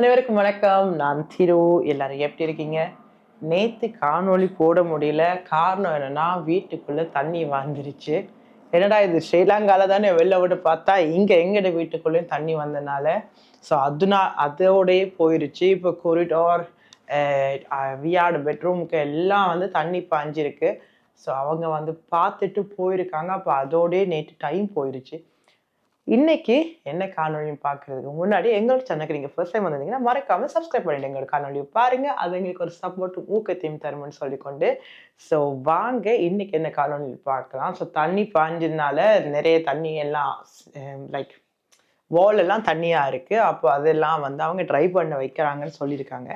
அனைவருக்கும் வணக்கம். நான் திரு எல்லாரும் எப்படி இருக்கீங்க? நேத்து காணொளி போட முடியல. காரணம் என்னன்னா வீட்டுக்குள்ள தண்ணி வந்துருச்சு. என்னடா இது ஸ்ரீலங்கால தானே வெளில விட்டு பார்த்தா இங்க எங்கட வீட்டுக்குள்ளேயும் தண்ணி வந்தனால. ஸோ அதுனா அதோடையே போயிருச்சு. இப்போ கொரிடோர் வியாடு பெட்ரூமுக்கு எல்லாம் வந்து தண்ணி பாஞ்சிருக்கு. ஸோ அவங்க வந்து பார்த்துட்டு போயிருக்காங்க. அப்போ அதோடய நேற்று டைம் போயிருச்சு. இன்னைக்கு என்ன காணொலியும் பார்க்கறதுக்கு முன்னாடி எங்களோட சேனலுக்கு நீங்கள் ஃபர்ஸ்ட் டைம் வந்திருந்தீங்கன்னா மறக்காம சப்ஸ்கிரைப் பண்ணிட்டு எங்களோட காணொலியை பாருங்க. அது எங்களுக்கு ஒரு சப்போர்ட் ஊக்கத்தையும் தரும்னு சொல்லிக்கொண்டு. ஸோ வாங்க இன்னைக்கு என்ன காணொலி பார்க்கலாம். ஸோ தண்ணி பாஞ்சதுனால நிறைய தண்ணி எல்லாம் லைக் வால் எல்லாம் இருக்குது அப்போ அதெல்லாம் வந்து அவங்க ட்ரை பண்ண வைக்கிறாங்கன்னு சொல்லியிருக்காங்க.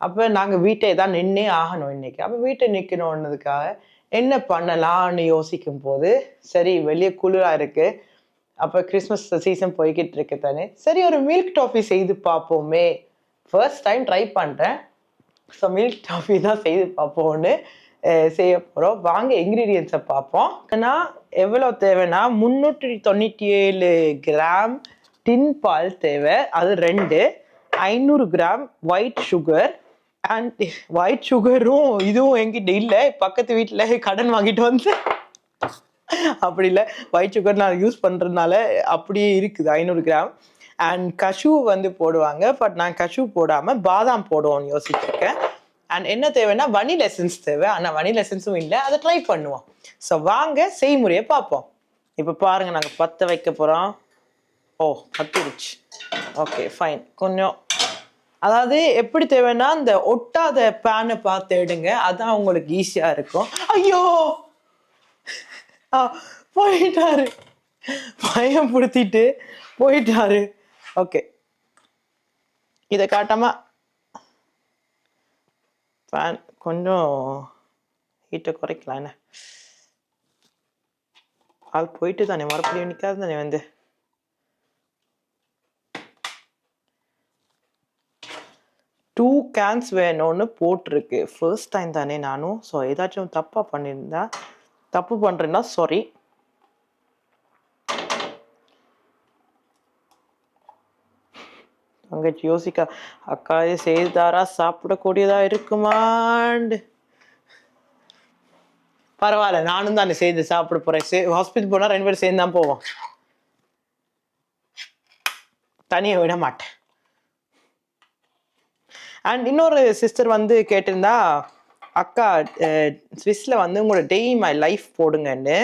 அப்போ நாங்கள் வீட்டை தான் நின்னே ஆகணும் இன்னைக்கு. அப்போ வீட்டை நிற்கணுன்னதுக்காக என்ன பண்ணலாம்னு யோசிக்கும் போது சரி வெளியே குளிராக இருக்குது அப்போ கிறிஸ்மஸ் சீசன் போய்கிட்டு இருக்கு தானே. சரி ஒரு மில்க் டாஃபி செய்து பார்ப்போமே. ஃபர்ஸ்ட் டைம் ட்ரை பண்ணுறேன் ஸோ மில்க் டாஃபி தான் செய்து பார்ப்போம்னு செய்ய போகிறோம் வாங்க இன்க்ரீடியன்ஸை பார்ப்போம். ஏன்னா எவ்வளோ தேவைன்னா முந்நூற்றி தொண்ணூற்றி ஏழு கிராம் டின் பால் தேவை. அது ரெண்டு. ஐநூறு gram white sugar and white சுகரும் இதுவும் எங்கிட்ட இல்லை. பக்கத்து வீட்டில் கடன் வாங்கிட்டு வந்து அப்படி இல்லை. ஒயிட் சுகர் நான் யூஸ் பண்ணுறதுனால அப்படியே இருக்குது ஐநூறு கிராம் அண்ட் கஷு வந்து போடுவாங்க பட் நான் கஷு போடாமல் பாதாம் போடுவோம்னு யோசிச்சிருக்கேன் அண்ட் என்ன தேவைன்னா வனில் எசன்ஸ் தேவை. ஆனால் வனில் எசன்ஸும் இல்லை. அதை ட்ரை பண்ணுவோம். ஸோ வாங்க செய்முறையை பார்ப்போம். இப்போ பாருங்கள் நாங்கள் பற்ற வைக்க போகிறோம் ஓ பத்துருச்சு ஓகே ஃபைன் கொஞ்சம் அதாவது எப்படி தேவைன்னா இந்த ஒட்டாத பேனை பார்த்து எடுங்க. அதான் உங்களுக்கு ஈஸியாக இருக்கும். ஐயோ! போயிட்டாரு. பயம் பிடித்திட்டு போயிட்டாரு. ஓகே. இதை காட்டாம ஃபேன் கொஞ்சம் ஹீட்டை குறைக்கலாம் என்ன? ஆள் போயிட்டு தானே மறுபடியும் நிற்காது தானே வந்து? டூ கேன்ஸ் வேணும்னு போட்டிருக்கு. ஃபர்ஸ்ட் டைம் தானே நானும். ஸோ ஏதாச்சும் தப்பாக பண்ணியிருந்தா தப்பு பண்ணுறேன்னா சாரி தங்கச்சி யோசிக்கா அக்கா இது செய்தாரா? சாப்பிடக்கூடியதா இருக்குமாண்டு. பரவாயில்ல நானும் தானே செய்து சாப்பிட போறேன். சே ஹாஸ்பிட்டல் போனால் ரெண்டு பேரும் சேர்ந்து தான் போவோம். தனியை விட மாட்டேன். அண்ட் இன்னொரு சிஸ்டர் வந்து கேட்டிருந்தா அக்கா ஸ்விஸ்ல வந்து உங்களோட டெய் மை லைஃப் போடுங்கன்னு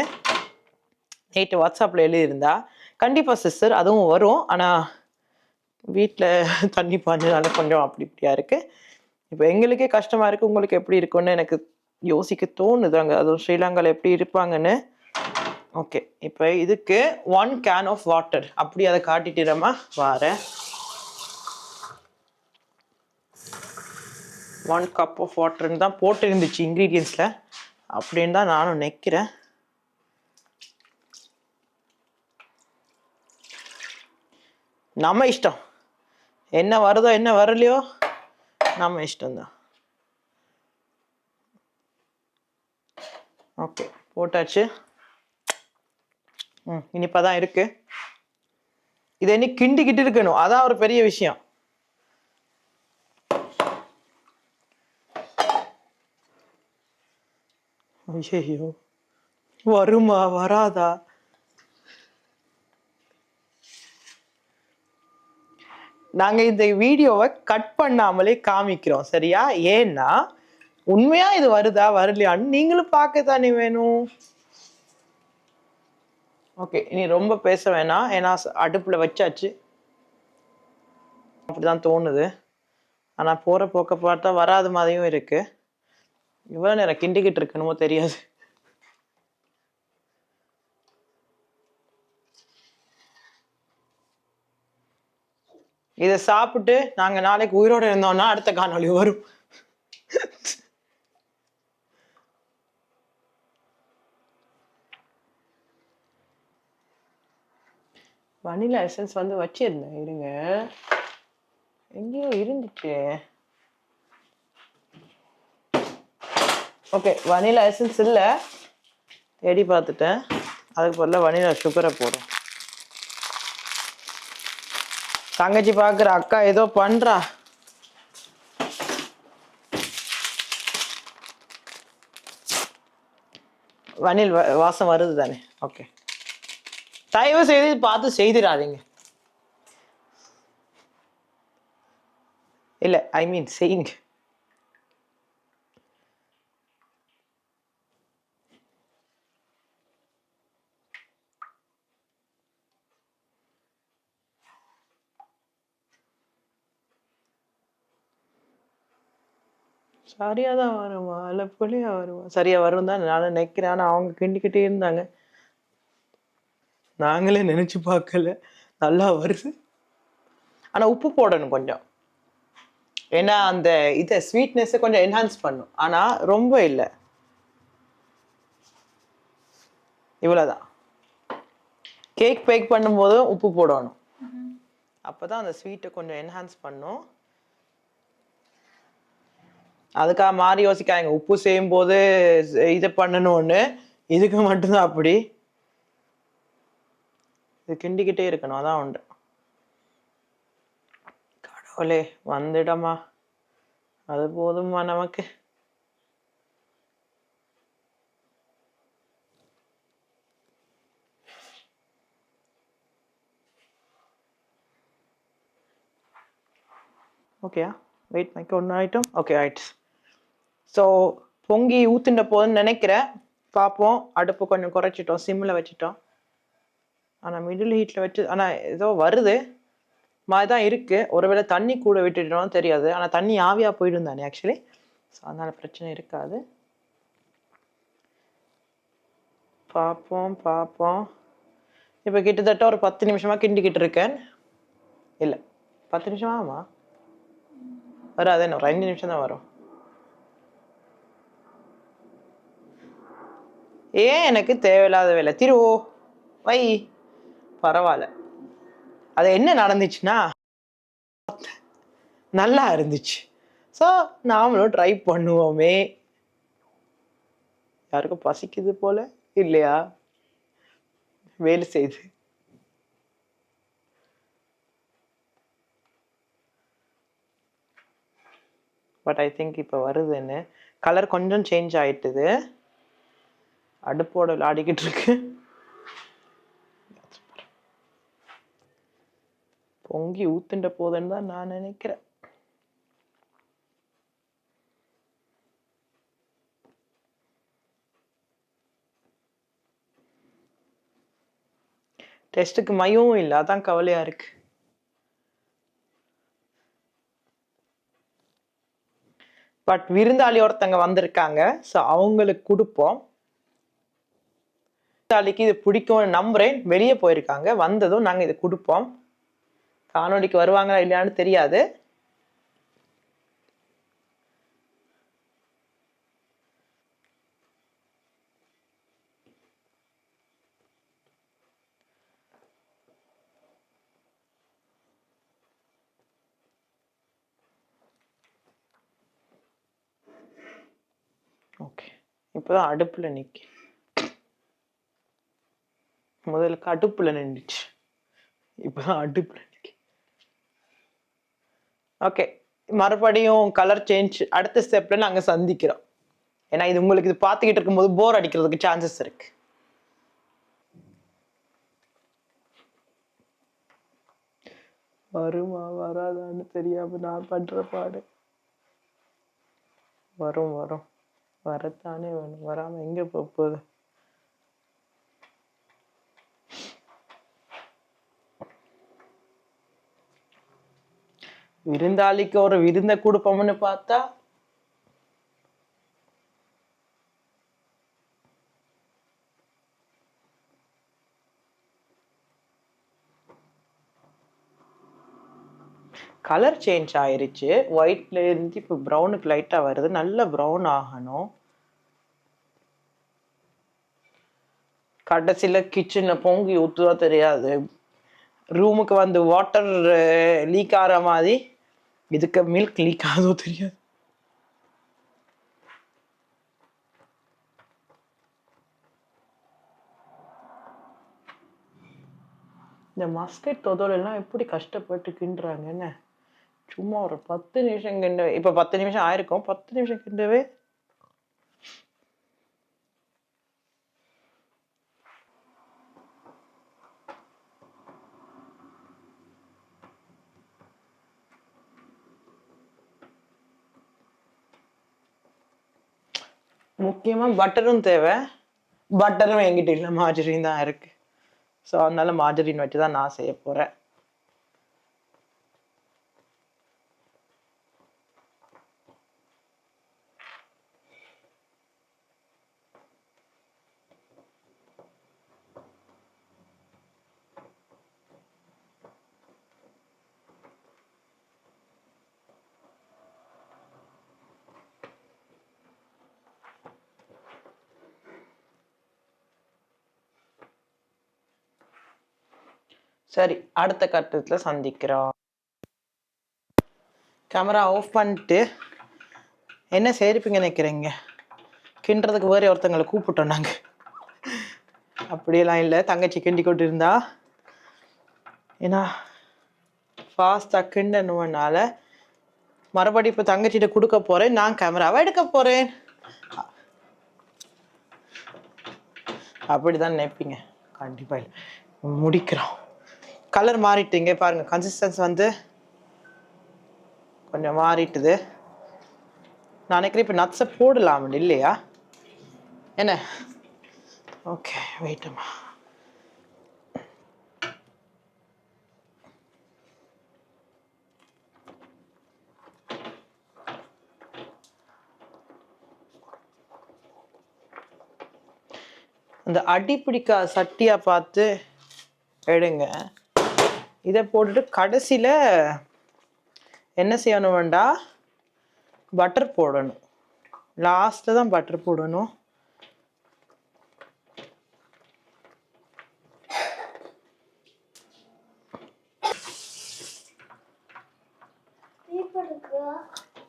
நேற்று வாட்ஸ்அப்பில் எழுதியிருந்தா. கண்டிப்பாக சிஸ்டர் அதுவும் வரும். ஆனால் வீட்டில் தண்ணி பாஞ்சதுனால கொஞ்சம் அப்படி இப்படியா இருக்குது இப்போ எங்களுக்கே கஷ்டமாக இருக்குது உங்களுக்கு எப்படி இருக்கும்னு எனக்கு யோசிக்க தோணுதாங்க. அதுவும் ஸ்ரீலங்காவில் எப்படி இருப்பாங்கன்னு. ஓகே இப்போ இதுக்கு ஒன் கேன் ஆஃப் வாட்டர் அப்படி அதை காட்டிட்டுறமா வாரேன். ஒன் கப் ஆஃப் வாட்டர்னு தான் போட்டு இருந்துச்சு இன்க்ரீடியன்ஸில் அப்படின்னு தான் நானும் நிற்கிறேன் நம்ம இஷ்டம். என்ன வருதோ என்ன வரலையோ நம்ம இஷ்டம்தான். ஓகே போட்டாச்சு. ம் இனிப்பா தான் இருக்குது இதை இனி கிண்டிக்கிட்டு இருக்கணும். அதான் ஒரு பெரிய விஷயம். ஐயோ வருமா வராதா? நாங்க இந்த வீடியோவை கட் பண்ணாமலே காமிக்கிறோம் சரியா? ஏன்னா உண்மையா இது வருதா வரலையான்னு நீங்களும் பார்க்க தானே வேணும். ஓகே இனி ரொம்ப பேச வேணாம். ஏன்னா அடுப்பில் அடுப்புல வச்சாச்சு. அப்படிதான் தோணுது. ஆனா போற போக்க பார்த்தா வராத மாதிரியும் இருக்கு. இவ்வளோ நேரம் கிண்டிக்கிட்டு இருக்கணுமோ தெரியாது. இதை சாப்பிட்டு நாங்க நாளைக்கு உயிரோட இருந்தோம்னா அடுத்த காணொலி வரும். வனிலா எசன்ஸ் வந்து வச்சிருந்தேன் இருங்க. எங்கேயோ இருந்துச்சு. ஓகே வனிலா எசன்ஸ் இல்லை. தேடி பார்த்துட்டேன். அதுக்கு பதிலாக வனிலா சுகரை போடும் தங்கச்சி பார்க்குற அக்கா ஏதோ பண்ணுறா வனில் வ- வாசம் வருது தானே. ஓகே தயவு செய்து பார்த்து செய்திடாதீங்க. இல்லை ஐ மீன் செய்யுங்க. சரியா தான் வருமா புளியா வருமா சரியா வரும் தான் நானும் நினைக்கிறேன். ஆனால் அவங்க கிண்டிக்கிட்டே இருந்தாங்க. நாங்களே நினைச்சு பார்க்கல. நல்லா வருது. ஆனா உப்பு போடணும் கொஞ்சம். ஏன்னா அந்த இதை ஸ்வீட்னஸை கொஞ்சம் என்ஹான்ஸ் பண்ணும். ஆனா ரொம்ப இல்லை. இவ்வளோதான் கேக் பேக் பண்ணும்போதும் உப்பு போடணும். அப்பதான் அந்த ஸ்வீட்டை கொஞ்சம் என்ஹான்ஸ் பண்ணும். அதுக்காக மாறி யோசிக்காங்க உப்பு செய்யும் போது இதை பண்ணணும்னு. இதுக்கு மட்டும்தான் அப்படி. இது கிண்டிக்கிட்டே இருக்கணும். அதான் உண்டு. கடவுளே வந்துடமா அது போதுமா நமக்கு. ஓகேயா? வெயிட் மைக்கு ஒன்று ஆகிட்டோம் ஓகே ஆயிடுச்சு. ஸோ பொங்கி ஊத்துண்ட போதுன்னு நினைக்கிறேன். பார்ப்போம். அடுப்பு கொஞ்சம் குறைச்சிட்டோம். சிம்மில் வச்சிட்டோம். ஆனால் மிடில் ஹீட்டில் வச்சு ஆனால் ஏதோ வருது. மாதிரி தான் இருக்குது ஒருவேளை தண்ணி கூட விட்டுட்டோம் தெரியாது. ஆனால் தண்ணி ஆவியாக போயிடும் தானே ஆக்சுவலி ஸோ அதனால் பிரச்சனை இருக்காது. பார்ப்போம் பார்ப்போம். இப்போ கிட்டத்தட்ட ஒரு பத்து நிமிஷமாக கிண்டிக்கிட்டு இருக்கேன். இல்லை பத்து நிமிஷம் ஆமா வராது என்ன ஒரு அஞ்சு நிமிஷம் தான் வரும். ஏன் எனக்கு தேவையில்லாத வேலை? திருவோ வை. பரவாயில்ல. அது என்ன நடந்துச்சுன்னா நல்லா இருந்துச்சு. ஸோ நாமளும் ட்ரை பண்ணுவோமே. யாருக்கும் பசிக்குது போல? இல்லையா? வேலை செய்து. பட் ஐ திங்க் இப்போ வருதுன்னு கலர் கொஞ்சம் சேஞ்ச் ஆயிட்டுது. அடுப்போட விளையாடிக்கிட்டு இருக்கு. பொங்கி ஊத்துண்ட போதுன்னு தான் நான் நினைக்கிறேன். டெஸ்ட்டுக்கு மையமும் இல்லை. அதான் கவலையா இருக்கு. பட் விருந்தாளி ஒருத்தங்க வந்திருக்காங்க. ஸோ அவங்களுக்கு கொடுப்போம். விருந்தாளிக்கு இது பிடிக்கும்னு நம்புறேன். வெளியே போயிருக்காங்க. வந்ததும் நாங்கள் இதை கொடுப்போம். காணொளிக்கு வருவாங்களா இல்லையான்னு தெரியாது. ஓகே. இப்போதான் அடுப்புல நிக்க முதல்ல அடுப்புல நின்றுச்சு இப்போதான் அடுப்புல ஓகே மறுபடியும் கலர் சேஞ்ச் அடுத்த ஸ்டெப்ல நாங்க சந்திக்கிறோம். ஏன்னா இது உங்களுக்கு இது பார்த்துக்கிட்டு இருக்கும்போது போர் அடிக்கிறதுக்கு சான்சஸ் இருக்கு. வருமா வராதான்னு தெரியாம நான் பண்ற பாடு. வரும் வரும். வரத்தானே வேணும். வராம எங்க போக போகுது? விருந்தாளிக்கு ஒரு விருந்தை கொடுப்போம்னு பார்த்தா கலர் சேஞ்ச் ஆயிருச்சு. ஒயிட்ல இருந்து இப்போ ப்ரௌனுக்கு லைட்டா வருது. நல்ல ப்ரௌன் ஆகணும். கடைசியில கிச்சன்ல பொங்கி ஊத்துதா தெரியாது. ரூமுக்கு வந்து வாட்டர் லீக் ஆகிற மாதிரி இதுக்கு மில்க் லீக் ஆகுதோ தெரியாது. இந்த மஸ்கட் தொதலெல்லாம் எப்படி கஷ்டப்பட்டு கிண்டுறாங்க என்ன? சும்மா ஒரு பத்து நிமிஷம் கிண்ட இப்போ பத்து நிமிஷம் ஆயிருக்கும். பத்து நிமிஷம் கிண்டவே முக்கியமாக பட்டரும் தேவை. பட்டரும் என்கிட்ட இல்லை மாஜரின் தான் இருக்குது ஸோ அதனால மாஜரின் வச்சு தான் நான் செய்ய போகிறேன் சரி அடுத்த கட்டத்தில் சந்திக்கிறோம். கேமரா ஆஃப் பண்ணிட்டு என்ன செய்திருப்பீங்க நினைக்கிறீங்க? கிண்டுறதுக்கு வேறு ஒருத்தங்களை கூப்பிட்டோம் நாங்கள் அப்படியெல்லாம் இல்லை. தங்கச்சி கிண்டி கொண்டு இருந்தா. ஏன்னா ஃபாஸ்ட்டாக கிண்டனுவனால மறுபடியும் இப்போ தங்கச்சிட்ட கொடுக்க போகிறேன் நான் கேமராவை எடுக்க போகிறேன் அப்படிதான் நினைப்பீங்க. கண்டிப்பாக இல்லை. முடிக்கிறோம். கலர் மாறிட்டு இங்கே பாருங்க. கன்சிஸ்டன்ஸ் வந்து கொஞ்சம் மாறிட்டுது. நான் நினைக்கிறேன் இப்போ நட்ஸை போடலாம் இல்லையா? என்ன? ஓகே வெயிட்டம்மா அந்த அடி பிடிக்கா சட்டியாக பார்த்து எடுங்க. இதை போட்டுட்டு கடைசியில் என்ன செய்யணும் வேண்டா? பட்டர் போடணும். லாஸ்ட்டில் தான் பட்டர் போடணும்.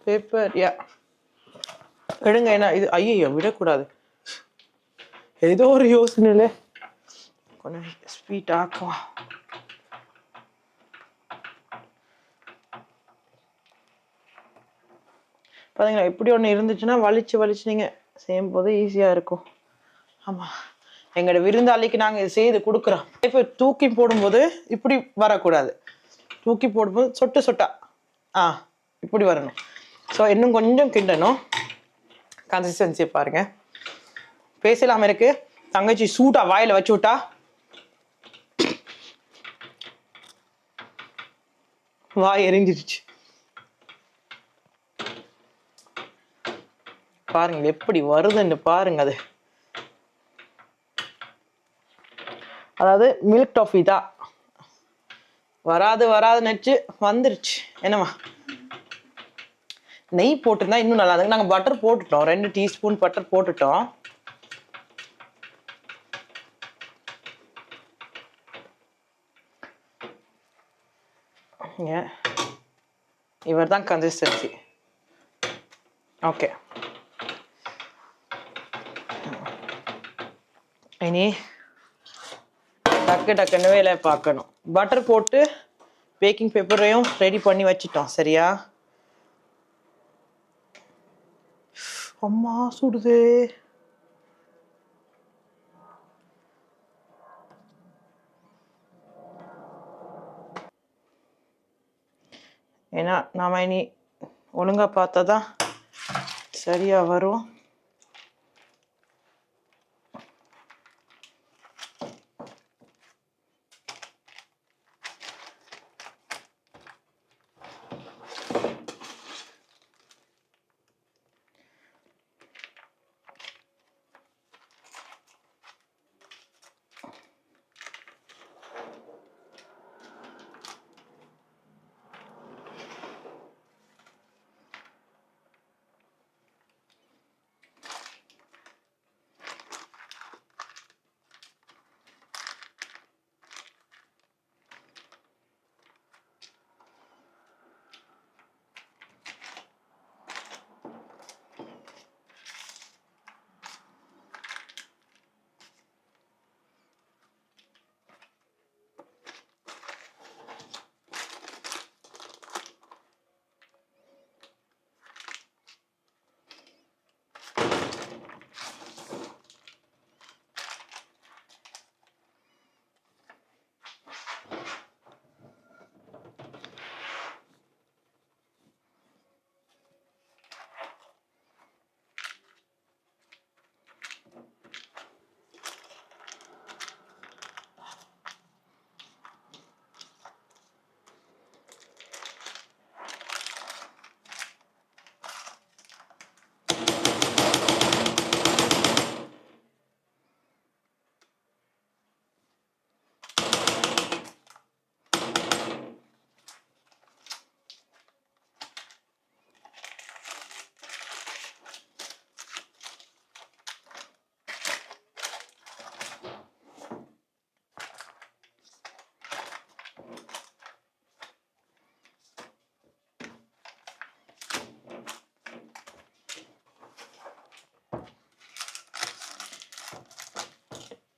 பேப்பர் யா எடுங்க என்ன இது ஐயோ விடக்கூடாது. ஏதோ ஒரு யோசனையில். கொஞ்சம் ஸ்வீட் ஆக்கலாம் பார்த்தீங்களா இப்படி ஒன்று இருந்துச்சுன்னா வலிச்சு வலிச்சு நீங்கள் செய்யும் போது ஈஸியாக இருக்கும். ஆமாம் எங்களோட விருந்தாளிக்கு நாங்கள் இது செய்து கொடுக்குறோம். இப்போ தூக்கி போடும்போது இப்படி வரக்கூடாது. தூக்கி போடும்போது சொட்டு சொட்டா. ஆ இப்படி வரணும். ஸோ இன்னும் கொஞ்சம் கிண்டணும். கன்சிஸ்டன்சி பாருங்கள் பேசலாமல் இருக்கு. தங்கச்சி சூட்டா வாயில் வச்சு விட்டா. வாய் எரிஞ்சிருச்சு. பாருங்க எப்படி வருதுன்னு பாருங்க அது. அதாவது மில்க் டாஃபி தான். வராது வராது நெச்சு வந்துருச்சு. என்னம்மா? நெய் போட்டிருந்தா இன்னும் நல்லா இருக்கு நாங்கள் பட்டர் போட்டுட்டோம். ரெண்டு டீஸ்பூன் பட்டர் போட்டுட்டோம். இவர் தான் கன்சிஸ்டன்சி ஓகே இனி டக்கு டக்குன்னு வேலை பார்க்கணும். பட்டர் போட்டு பேக்கிங் பேப்பரையும் ரெடி பண்ணி வச்சிட்டோம். சரியா? அம்மா சுடுது. ஏன்னா நாம இனி ஒழுங்கா பார்த்தா தான் சரியா வரும்.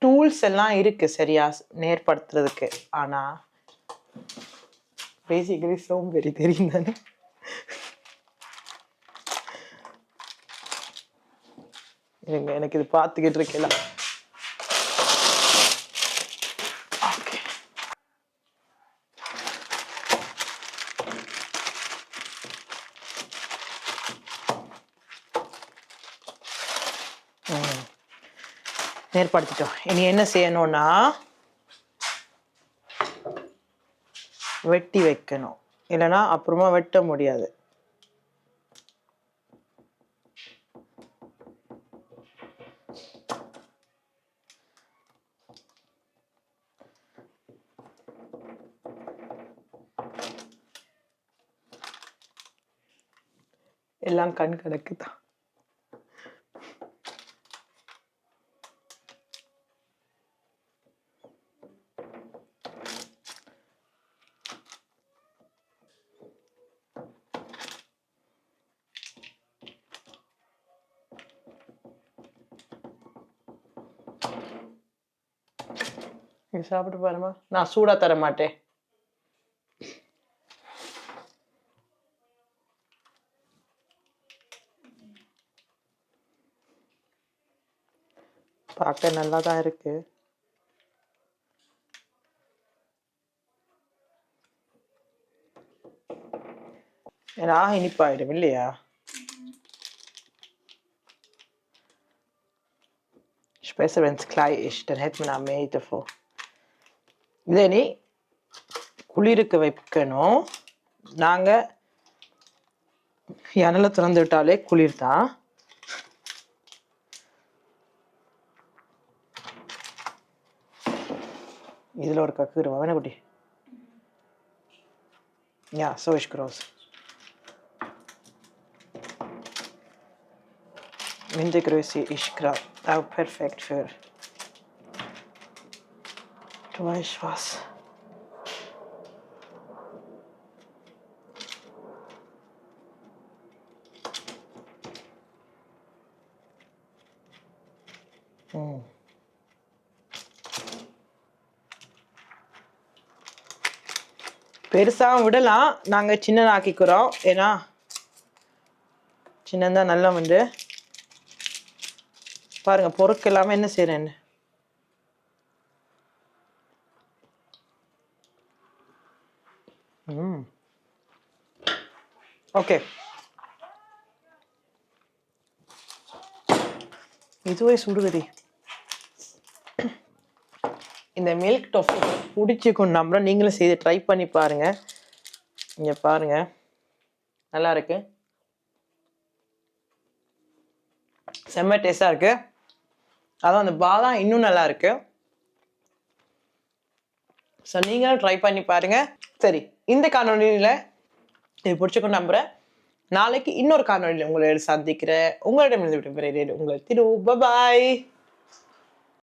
டூல்ஸ் எல்லாம் இருக்கு சரியா நேர்படுத்துறதுக்கு. ஆனா பேசிக்கலி சோம்பேறி தெரியும் தானே இருங்க எனக்கு இது பார்த்துக்கிட்டு இருக்கல ஓகே ஏற்படுத்திட்டோம். இனி என்ன செய்யணும்னா வெட்டி வைக்கணும். இல்லைன்னா அப்புறமா வெட்ட முடியாது. எல்லாம் கண் கணக்கு தான் இது சாப்பிட்டு பாருமா நான் சூடா தர மாட்டேன் பார்க்க நல்லா தான் இருக்கு. ஏன்னா இனிப்பாயிடும் இல்லையா? Ist besser, wenn es klein ist, dann hat man auch mehr davon. இதை நீ குளிருக்கு வைக்கணும். நாங்கள் ஜன்னலை திறந்து விட்டாலே குளிர் தான் இதில் ஒரு கக்கு இருவா வேணா குட்டி. யா so ist groß. Wintergröße ist gerade auch perfekt für. Weiß was. ம் பெருசாக விடலாம். நாங்கள் சின்னதாக்கிக்கிறோம். ஏன்னா சின்னதாக நல்லா வந்து பாருங்க பொருட்கள் எல்லாமே என்ன செய்கிறேன்னு ம் ஓகே இதுவே சுடுகதி. இந்த மில்க் டொஃபு பிடிச்சிக்கும் நம்புறேன் நீங்களும் செய்து ட்ரை பண்ணி பாருங்க. இங்கே பாருங்க. நல்லா இருக்கு. செம்ம டேஸ்டாக இருக்கு. அதுவும் அந்த பாதாம் இன்னும் நல்லா இருக்கு. ஸோ நீங்களும் ட்ரை பண்ணி பாருங்க. சரி இந்த காணொலியில் இது பிடிச்சிக்கும் நம்புறேன். நாளைக்கு இன்னொரு காணொலியில் உங்களை சந்திக்கிறேன். உங்களிடமிருந்து விட்டு உங்களை திரு பபாய்